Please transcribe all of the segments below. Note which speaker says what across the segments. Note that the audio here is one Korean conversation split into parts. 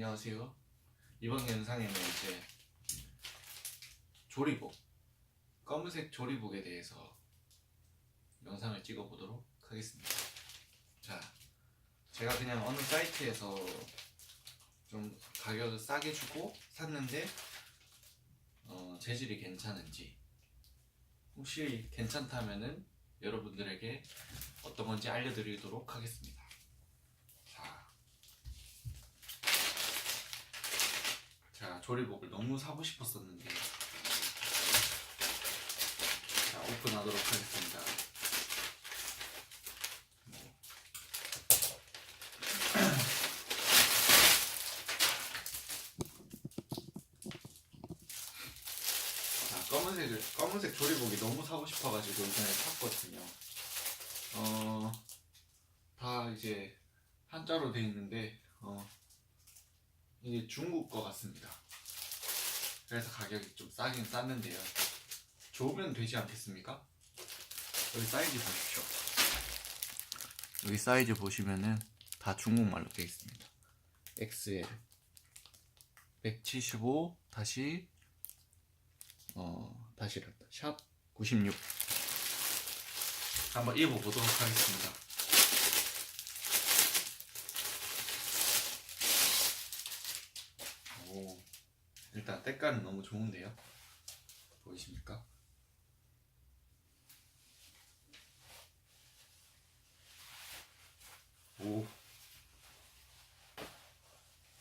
Speaker 1: 안녕하세요. 이번 영상에는 이제 조리복, 검은색 조리복에 대해서 영상을 찍어보도록 하겠습니다. 자, 제가 그냥 어느 사이트에서 좀 가격을 싸게 주고 샀는데 어, 재질이 괜찮은지 혹시 괜찮다면은 여러분들에게 어떤 건지 알려드리도록 하겠습니다. 자, 제가 조리복을 너무 사고 싶었었는데 자, 오픈하도록 하겠습니다. 뭐. 검은색 조리복이 너무 사고 싶어가지고 이번에 샀거든요. 어, 다 이제 한자로 돼 있는데 어, 이게 중국 거 같습니다. 그래서 가격이 좀 싸긴 쌌는데요. 좋으면 되지 않겠습니까? 여기 사이즈 보십시오. 여기 사이즈 보시면은 다 중국말로 되어 있습니다. XL 175 다시 어 다시란다 샵 96 한번 입어보도록 하겠습니다. 오, 일단 때깔은 너무 좋은데요. 보이십니까? 오,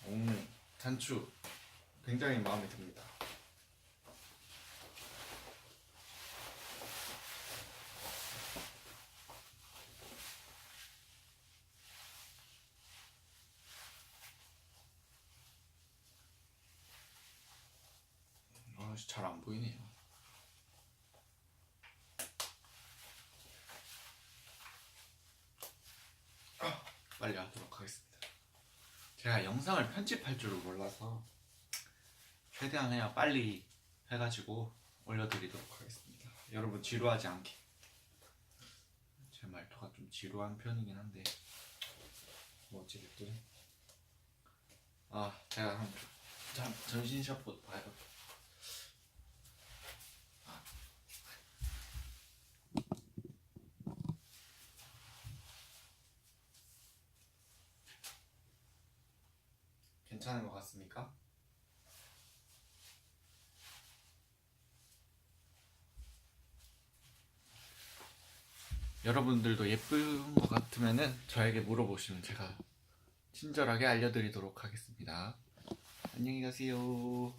Speaker 1: 오, 단추 굉장히 마음에 듭니다. 아, 잘안 보이네요. 아, 빨리 하도록 하겠습니다. 제가 영상을 편집할 줄을 몰라서 최대한 그냥 빨리 해가지고 올려드리도록 하겠습니다. 여러분 지루하지 않게. 제 말투가 좀 지루한 편이긴 한데 뭐 어찌됐든 아 제가 한번 잠 전신샷 보- 봐요. 괜찮은 것 같습니까? 여러분들도 예쁜 것 같으면은 저에게 물어보시면 제가 친절하게 알려드리도록 하겠습니다. 안녕히 가세요.